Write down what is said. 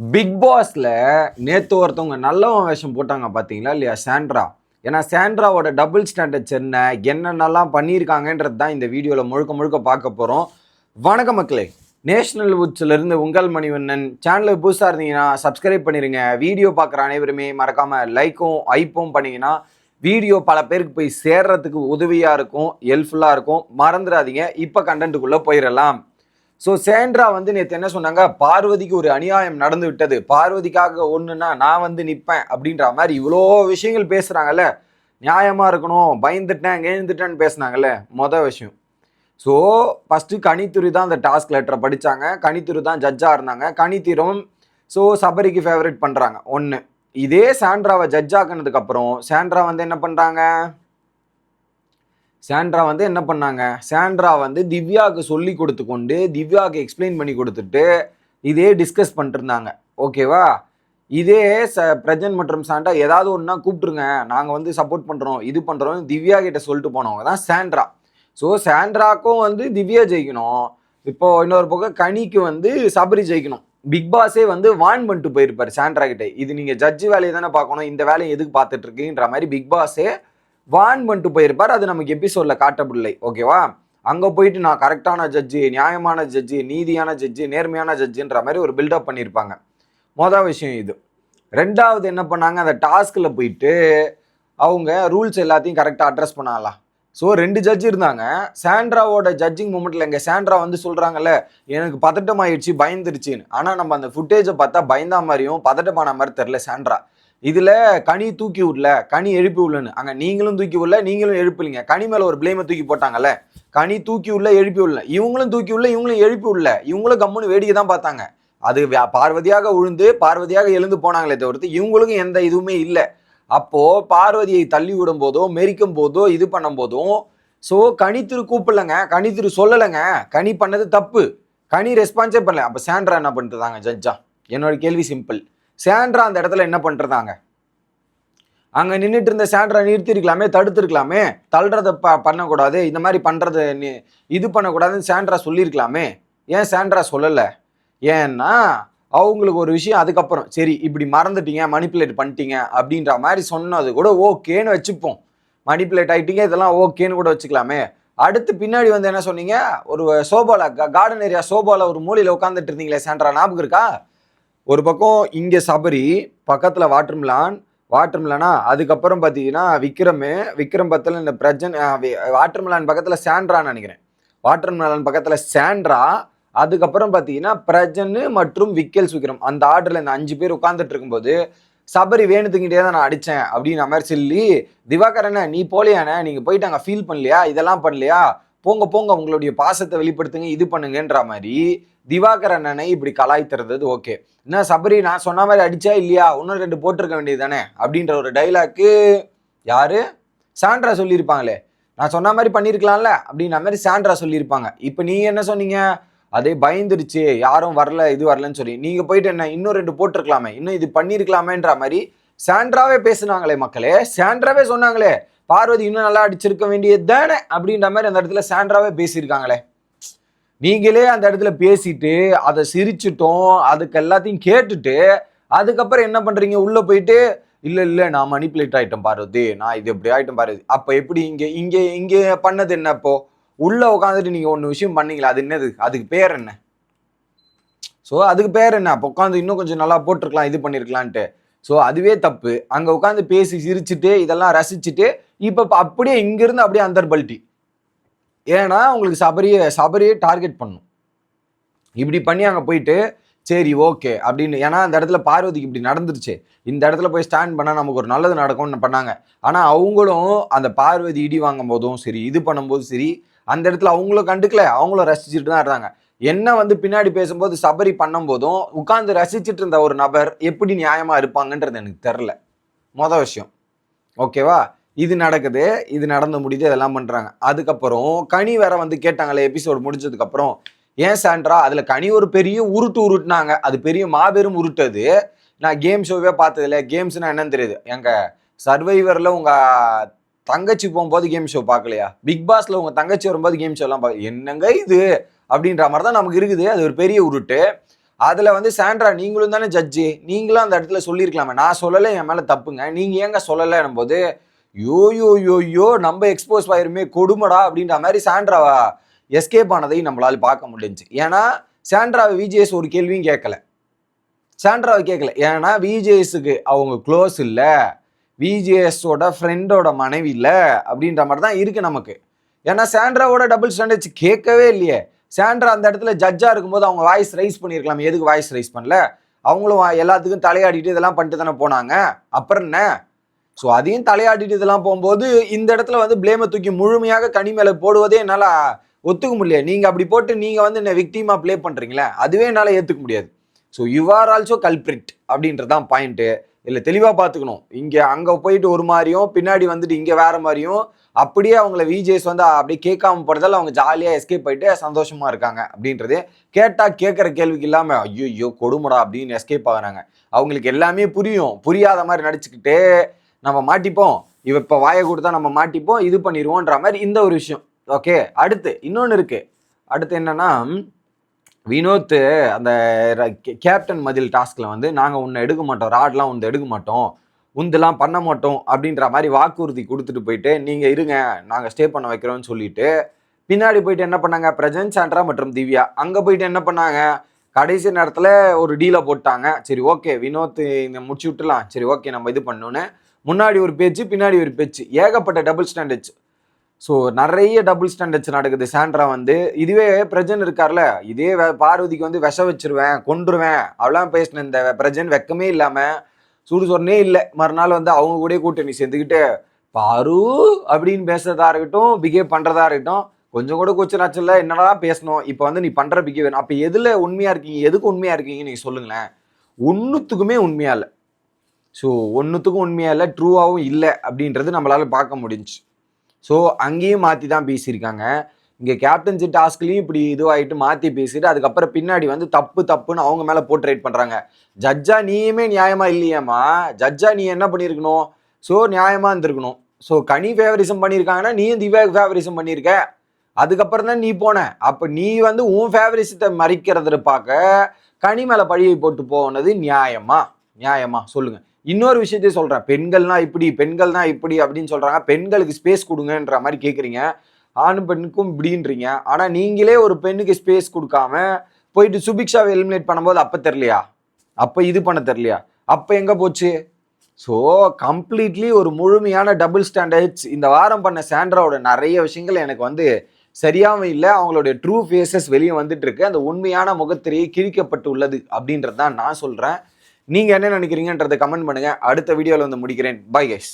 Big பாஸ்ல நேத்து ஒருத்தவங்க நல்லவன் வேஷம் போட்டாங்க பாத்தீங்களா இல்லையா? சாண்ட்ரா ஏன்னா சாண்ட்ராவோட டபுள் ஸ்டாண்டர்ட்ஸ் என்ன என்னென்னலாம் பண்ணியிருக்காங்கன்றது தான் இந்த வீடியோவில் முழுக்க முழுக்க பார்க்க போகிறோம் வணக்க மக்களே. நேஷனல் வுட்ஸ்ல இருந்து உங்கள் மணிவண்ணன். சேனலுக்கு புதுசாக இருந்தீங்கன்னா சப்ஸ்கிரைப் பண்ணிடுங்க வீடியோ பார்க்குற அனைவருமே மறக்காமல் லைக்கும் ஐப்பும் பண்ணீங்கன்னா வீடியோ பல பேருக்கு போய் சேர்றதுக்கு உதவியாக இருக்கும் ஹெல்ப்ஃபுல்லாக இருக்கும். மறந்துடாதீங்க. இப்போ கண்டென்ட்டுக்குள்ளே போயிடலாம். ஸோ சேண்ட்ரா வந்து நேற்று என்ன சொன்னாங்க? பார்வதிக்கு ஒரு அநியாயம் நடந்து விட்டது. பார்வதிக்காக ஒன்றுனா நான் வந்து நிற்பேன் அப்படின்ற மாதிரி இவ்வளோ விஷயங்கள் பேசுகிறாங்கல்ல நியாயமாக இருக்கணும் பயந்துட்டேன் எழுந்துட்டேன்னு பேசுனாங்கல்ல மொதல் விஷயம். ஸோ ஃபஸ்ட்டு கனித்துறை தான் அந்த டாஸ்க் லெட்டரை படித்தாங்க கனித்துறை தான் ஜட்ஜாக இருந்தாங்க. கனித்திரும் ஸோ சபரிக்கு ஃபேவரட் பண்ணுறாங்க ஒன்று இதே சாண்ட்ராவை ஜட்ஜ் ஆக்குனதுக்கப்புறம் சாண்ட்ரா வந்து என்ன பண்ணுறாங்க சாண்ட்ரா வந்து என்ன பண்ணாங்க? சாண்ட்ரா வந்து திவ்யாவுக்கு சொல்லி கொடுத்து கொண்டு திவ்யாவுக்கு எக்ஸ்பிளைன் பண்ணி கொடுத்துட்டு இதே டிஸ்கஸ் பண்ணிட்டு இருந்தாங்க ஓகேவா இதே ச பிரஜன் மற்றும் சாண்டா ஏதாவது ஒன்றா கூப்பிட்டுருங்க. நாங்கள் வந்து சப்போர்ட் பண்ணுறோம் இது பண்ணுறோம் திவ்யா கிட்ட சொல்லிட்டு போனவங்க தான் சாண்ட்ரா. ஸோ சாண்ட்ராக்கும் வந்து திவ்யா ஜெயிக்கணும். இப்போ இன்னொரு பக்கம் கனிக்கு வந்து சபரி ஜெயிக்கணும். பிக் பாஸே வந்து வான் பண்ணிட்டு போயிருப்பார் சாண்ட்ரா கிட்டே. இது நீங்கள் ஜட்ஜு வேலையை தானே பார்க்கணும் இந்த வேலையை எதுக்கு பார்த்துட்டு மாதிரி பிக் பாஸே வான் பண்ணிட்டு போயிருப்பார். அது நமக்கு எபிசோடில் காட்டப்படலை. ஓகேவா? அங்கே போயிட்டு நான் கரெக்டான ஜட்ஜு நியாயமான ஜட்ஜு நீதியான ஜட்ஜு நேர்மையான ஜட்ஜுன்ற மாதிரி ஒரு பில்டப் பண்ணியிருப்பாங்க. மொதல் விஷயம் இது. ரெண்டாவது என்ன பண்ணாங்க? அந்த டாஸ்கில் போயிட்டு அவங்க ரூல்ஸ் எல்லாத்தையும் கரெக்டாக அட்ரஸ் பண்ணலாம் ஸோ ரெண்டு ஜட்ஜ் இருந்தாங்க. சாண்ட்ராவோட ஜட்ஜிங் மூமெண்ட்டில் எங்கள் சாண்ட்ரா வந்து சொல்கிறாங்கல்ல எனக்கு பதட்டம் ஆயிடுச்சு பயந்துருச்சுன்னு. ஆனால் நம்ம அந்த ஃபுட்டேஜை பார்த்தா பயந்தா மாதிரியும் பதட்டமான மாதிரி தெரில சாண்ட்ரா. இதுல கனி தூக்கி விடல கனி எழுப்பி விடலன்னு. அங்க நீங்களும் தூக்கி விடல நீங்களும் எழுப்பலிங்க. கனி மேல ஒரு பிளேமை தூக்கி போட்டாங்கல்ல? கனி தூக்கி உள்ள எழுப்பி விடல இவங்களும் தூக்கி உள்ள இவங்களும் எழுப்பி விடல இவங்களும் கம்முன்னு வேடிக்கை தான் பார்த்தாங்க. அது பார்வதியாக உழுந்து பார்வதியாக எழுந்து போனாங்களே தவிர்த்து இவங்களுக்கும் எந்த இதுவுமே இல்லை. அப்போ பார்வதியை தள்ளி விடும் போதோ மெரிக்கும் போதோ இது பண்ணும் போதும் ஸோ கனித்திரு கூப்பிடலங்க. கனித்திரு சொல்லலைங்க. கனி பண்ணது தப்பு. கனி ரெஸ்பான்ஸே பண்ணல. அப்போ சாண்ட்ரா என்ன பண்ணிட்டுதாங்க ஜட்ஜா? என்னோட கேள்வி சிம்பிள் சாண்ட்ரா அந்த இடத்துல என்ன பண்ணிருந்தாங்க? அங்கே நின்றுட்டு இருந்த சாண்ட்ரா நிறுத்திருக்கலாமே தடுத்துருக்கலாமே தள்ளுறத ப பண்ணக்கூடாது இந்த மாதிரி பண்ணுறது இது பண்ணக்கூடாதுன்னு சாண்ட்ரா சொல்லியிருக்கலாமே. ஏன் சாண்ட்ரா சொல்லலை? ஏன்னா அவங்களுக்கு ஒரு விஷயம் அதுக்கப்புறம் சரி இப்படி மறந்துட்டீங்க மணிப்புலேட் பண்ணிட்டீங்க அப்படின்ற மாதிரி சொன்னது கூட ஓகேன்னு வச்சுப்போம். மணிப்புலேட் ஆகிட்டீங்க இதெல்லாம் ஓகேன்னு கூட வச்சுக்கலாமே. அடுத்து பின்னாடி வந்து என்ன சொன்னீங்க? ஒரு சோபாவில் கார்டன் ஏரியா சோபாவில் ஒரு மூலையில் உட்காந்துட்டு இருந்தீங்களே சாண்ட்ரா ஞாபகம் இருக்கா? ஒரு பக்கம் இங்கே சபரி பக்கத்தில் வாட்டர்மிலான் வாட்டர்மிலானா அதுக்கப்புறம் பார்த்தீங்கன்னா விக்ரமு விக்ரம் பக்கத்தில் இந்த பிரஜன் வாட்டர்மிலான் பக்கத்தில் சாண்ட்ரான்னு நினைக்கிறேன். வாட்டர்மிலான் பக்கத்தில் சாண்ட்ரா அதுக்கப்புறம் பார்த்தீங்கன்னா பிரஜன் மற்றும் விக்கெல்ஸ் விக்ரம் அந்த ஆர்டரில் இந்த அஞ்சு பேர் உட்காந்துட்டு இருக்கும்போது சபரி வேணுத்துக்கிட்டே தான் நான் அடித்தேன் அப்படின்ற மாதிரி சொல்லி திவாகரண்ணே நீ போலியாண்ணே நீங்கள் போயிட்டு அங்கே ஃபீல் பண்ணலையா? இதெல்லாம் பண்ணலையா? போங்க போங்க உங்களுடைய பாசத்தை வெளிப்படுத்துங்க இது பண்ணுங்கன்ற மாதிரி திவாகர் அண்ணனை இப்படி கலாய்த்துறது ஓகே. என்ன சபரி நான் சொன்ன மாதிரி அடிச்சா இல்லையா? இன்னும் ரெண்டு போட்டிருக்க வேண்டியது தானே அப்படின்ற ஒரு டைலாக்கு யாரு? சாண்ட்ரா சொல்லியிருப்பாங்களே. நான் சொன்ன மாதிரி பண்ணியிருக்கலாம்ல அப்படின்ற மாதிரி சாண்ட்ரா சொல்லியிருப்பாங்க. இப்போ நீங்கள் என்ன சொன்னீங்க? அதே பயந்துருச்சு யாரும் வரல இது வரலன்னு சொல்லி. நீங்க போயிட்டு என்ன இன்னும் ரெண்டு போட்டிருக்கலாமே இன்னும் இது பண்ணியிருக்கலாமேன்ற மாதிரி சாண்ட்ராவே பேசுனாங்களே மக்களே. சாண்ட்ராவே சொன்னாங்களே பார்வதி இன்னும் நல்லா அடிச்சிருக்க வேண்டியது தானே அப்படின்ற மாதிரி அந்த இடத்துல சாண்ட்ராவே பேசியிருக்காங்களே. நீங்களே அந்த இடத்துல பேசிட்டு அதை சிரிச்சிட்டோம் அதுக்கு எல்லாத்தையும் கேட்டுட்டு அதுக்கப்புறம் என்ன பண்ணுறீங்க உள்ளே போயிட்டு இல்லை இல்லை நான் மணிப்புலேட் ஆகிட்டேன் பார்வதி. நான் இது எப்படி ஆகிட்டேன் பார்வதி. அப்போ எப்படி இங்கே இங்கே இங்கே பண்ணது என்ன இப்போ உள்ளே உட்காந்துட்டு நீங்கள் ஒன்று விஷயம் பண்ணீங்களா? அது என்னது? அதுக்கு பேர் என்ன? ஸோ அதுக்கு பேர் என்ன? அப்போ உட்காந்து இன்னும் கொஞ்சம் நல்லா போட்டிருக்கலாம் இது பண்ணியிருக்கலான்ட்டு ஸோ அதுவே தப்பு. அங்கே உட்காந்து பேசி சிரிச்சுட்டு இதெல்லாம் ரசிச்சுட்டு இப்போ அப்படியே இங்கேருந்து அப்படியே அந்தர்பல்ட்டி. ஏன்னா உங்களுக்கு சபரியை சபரியை டார்கெட் பண்ணும். இப்படி பண்ணி அங்கே போயிட்டு சரி ஓகே அப்படின்னு ஏன்னா அந்த இடத்துல பார்வதிக்கு இப்படி நடந்துருச்சு. இந்த இடத்துல போய் ஸ்டாண்ட் பண்ணால் நமக்கு ஒரு நல்லது நடக்கும்னு பண்ணாங்க. ஆனால் அவங்களும் அந்த பார்வதி இடி வாங்கும் போதும் சரி இது பண்ணும்போதும் சரி அந்த இடத்துல அவங்களும் கண்டுக்கல. அவங்களும் ரசிச்சுட்டு தான் இருந்தாங்க. என்ன வந்து பின்னாடி பேசும்போது சபரி பண்ணும்போதும் உட்காந்து ரசிச்சுட்டு இருந்த ஒரு நபர் எப்படி நியாயமாக இருப்பாங்கன்றது எனக்கு தெரில மொதல் விஷயம். ஓகேவா இது நடக்குது இது நடந்து முடியுது இதெல்லாம் பண்ணுறாங்க அதுக்கப்புறம் கனி வேற வந்து கேட்டாங்களே எபிசோடு முடிஞ்சதுக்கப்புறம் ஏன் சாண்ட்ரா அதில் கனி ஒரு பெரிய உருட்டு உருட்டுனாங்க. அது பெரிய மாபெரும் உருட்டு அது நான் கேம் ஷோவே பார்த்ததில்ல. கேம்ஸ்னால் என்னன்னு தெரியுது. எங்கள் சர்வைவரில் உங்கள் தங்கச்சி போகும்போது கேம் ஷோ பார்க்கலையா? பிக் பாஸில் உங்கள் தங்கச்சி வரும்போது கேம் ஷோலாம் பார்க்க என்னங்க இது? அப்படின்ற மாதிரி தான் நமக்கு இருக்குது. அது ஒரு பெரிய உருட்டு. அதில் வந்து சாண்ட்ரா நீங்களும் தானே ஜட்ஜு நீங்களும் அந்த இடத்துல சொல்லியிருக்கலாமே. நான் சொல்லலை என் மேலே தப்புங்க. நீங்கள் ஏங்க சொல்லலைன்னும் போது யோ யோ யோ யோ நம்ம எக்ஸ்போஸ் ஆயிருமே கொடுமடா அப்படின்ற மாதிரி சாண்ட்ராவா எஸ்கேப் ஆனதை நம்மளால பார்க்க முடிஞ்சுச்சு. ஏன்னா சாண்ட்ராவை விஜேஎஸ் ஒரு கேள்வியும் கேட்கல. சாண்ட்ராவை கேட்கல. ஏன்னா விஜேஎஸுக்கு அவங்க க்ளோஸ் இல்லை. விஜேஎஸோட ஃப்ரெண்டோட மனைவி இல்லை அப்படின்ற மாதிரி தான் இருக்கு நமக்கு. ஏன்னா சாண்ட்ராவோட டபுள் ஸ்டாண்டர்ட்ஸ் கேட்கவே இல்லையே. சாண்ட்ரா அந்த இடத்துல ஜட்ஜாக இருக்கும்போது அவங்க வாய்ஸ் ரைஸ் பண்ணியிருக்கலாம் எதுக்கு வாய்ஸ் ரைஸ் பண்ணல? அவங்களும் எல்லாத்துக்கும் தலையாடிட்டு இதெல்லாம் பண்ணிட்டு தானே போனாங்க. அப்புறம் என்ன? ஸோ அதையும் தலையாடிட்டு இதெல்லாம் போகும்போது இந்த இடத்துல வந்து ப்ளேமை தூக்கி முழுமையாக கனி மேலே போடுவதே என்னால் ஒத்துக்க முடியல. நீங்கள் அப்படி போட்டு நீங்கள் வந்து என்ன விக்டீமாக ப்ளே பண்ணுறீங்களே அதுவே என்னால் ஏற்றுக்க முடியாது. So you are also culprit அப்படின்றது தான் பாயிண்ட்டு இல்லை தெளிவாக பார்த்துக்கணும் இங்கே அங்கே போயிட்டு ஒரு மாதிரியும் பின்னாடி வந்துட்டு இங்கே வேறு மாதிரியும் அப்படியே அவங்கள விஜேஸ் வந்து அப்படியே கேட்காம போகிறதால அவங்க ஜாலியாக எஸ்கேப் ஆகிட்டு சந்தோஷமாக இருக்காங்க அப்படின்றது கேட்டால் கேட்குற கேள்விக்கு இல்லாமல் ஐயோ ஐயோ கொடுமடா அப்படின்னு எஸ்கேப் ஆகுறாங்க. அவங்களுக்கு எல்லாமே புரியும். புரியாத மாதிரி நடிச்சுக்கிட்டு நம்ம மாட்டிப்போம். இவ இப்போ வாயை கொடுத்தா நம்ம மாட்டிப்போம். இது பண்ணிடுவோன்ற மாதிரி இந்த ஒரு விஷயம். ஓகே அடுத்து இன்னொன்று இருக்கு. அடுத்து என்னன்னா வினோத் அந்த ர- கே- கேப்டன் மதில் டாஸ்கில் வந்து நாங்கள் உன்னை எடுக்க மாட்டோம். ராட்லாம் உன்னை எடுக்க மாட்டோம். உந்தெல்லாம் பண்ண மாட்டோம் அப்படின்ற மாதிரி வாக்குறுதி கொடுத்துட்டு போயிட்டு நீங்கள் இருங்க நாங்கள் ஸ்டே பண்ண வைக்கிறோம்னு சொல்லிட்டு பின்னாடி போயிட்டு என்ன பண்ணாங்க? பிரஜன் சாண்ட்ரா மற்றும் திவ்யா. அங்கே போயிட்டு என்ன பண்ணாங்க? கடைசி நேரத்தில் ஒரு டீலை போட்டாங்க. சரி ஓகே வினோத் இந்த முடிச்சு விட்டுலாம் சரி ஓகே நம்ம இது பண்ணோன்னு முன்னாடி ஒரு பேச்சு பின்னாடி ஒரு பேச்சு. ஏகப்பட்ட டபுள் ஸ்டாண்டர்ட்ஸ் ஸோ நிறைய டபுள் ஸ்டாண்டர்ட்ஸ் நடக்குது. சாண்ட்ரா வந்து இதுவே பிரஜன் இருக்கார்ல இதே பார்வதிக்கு வந்து விஷ வச்சிருவேன் கொண்டுருவேன் அவளாம் பேசின இந்த பிரஜன் வெக்கமே இல்லாமல் சுடு சொன்னே இல்லை. மறுநாள் வந்து அவங்க கூட கூட்டணி சேர்ந்துக்கிட்டு பாரு அப்படின்னு பேசுறதா இருக்கட்டும் பிஹேவ் பண்ணுறதா இருக்கட்டும் கொஞ்சம் கூட கொச்சு நச்சல என்னடா பேசணும்? இப்போ வந்து நீ பண்ணுற பிஹேவ் அப்போ எதில் உண்மையாக இருக்கீங்க? எதுக்கு உண்மையாக இருக்கீங்க நீங்கள் சொல்லுங்களேன். ஒன்றுத்துக்குமே உண்மையாக இல்லை. ஸோ ஒன்றுத்துக்கும் உண்மையாக இல்லை ட்ரூவாகவும் இல்லை அப்படின்றது நம்மளால் பார்க்க முடிஞ்சுச்சு. ஸோ அங்கேயும் மாற்றி தான் பேசியிருக்காங்க. இங்கே கேப்டன்சி டாஸ்க்லேயும் இப்படி இதுவாகிட்டு மாற்றி பேசிட்டு அதுக்கப்புறம் பின்னாடி வந்து தப்பு தப்புன்னு அவங்க மேலே போர்ட்ரேட் பண்ணுறாங்க ஜட்ஜா நீயுமே நியாயமாக இல்லையாம்மா? ஜட்ஜா நீ என்ன பண்ணியிருக்கணும்? ஸோ நியாயமாக இருந்திருக்கணும். ஸோ கனி ஃபேவரிசம் பண்ணியிருக்காங்கன்னா நீயும் திவ்யா ஃபேவரிசம் பண்ணியிருக்க. அதுக்கப்புறம் தான் நீ போன. அப்போ நீ வந்து உன் ஃபேவரிசத்தை மறிக்கிறத பார்க்க கனி மேலே பழியை போட்டு போனது நியாயமா? நியாயமா? சொல்லுங்கள் இன்னொரு விஷயத்தையும் சொல்கிறேன் பெண்கள்னா இப்படி பெண்கள்னா இப்படி அப்படின்னு சொல்கிறாங்க பெண்களுக்கு ஸ்பேஸ் கொடுங்கன்ற மாதிரி கேட்குறீங்க ஆணும் பெண்ணுக்கும் இப்படின்றீங்க. ஆனால் நீங்களே ஒரு பெண்ணுக்கு ஸ்பேஸ் கொடுக்காம போயிட்டு சுபிக்ஷாவை எலிமினேட் பண்ணும்போது அப்போ தெரியலையா? அப்போ இது பண்ண தெரியலையா? அப்போ எங்கே போச்சு? ஸோ கம்ப்ளீட்லி ஒரு முழுமையான டபுள் ஸ்டாண்டர்ட்ஸ் இந்த வாரம் பண்ண சாண்ட்ராவோட நிறைய விஷயங்கள் எனக்கு வந்து சரியாகவும் இல்லை. அவங்களுடைய ட்ரூ ஃபேஸஸ் வெளியே வந்துட்டு இருக்கு. அந்த உண்மையான முகத்திரையை கிழிக்கப்பட்டு உள்ளது அப்படின்றது தான் நான் சொல்கிறேன் நீங்கள் என்ன நினைக்கிறீங்கன்றதை கமெண்ட் பண்ணுங்க. அடுத்த வீடியோவில் வந்து முடிக்கிறேன். Bye guys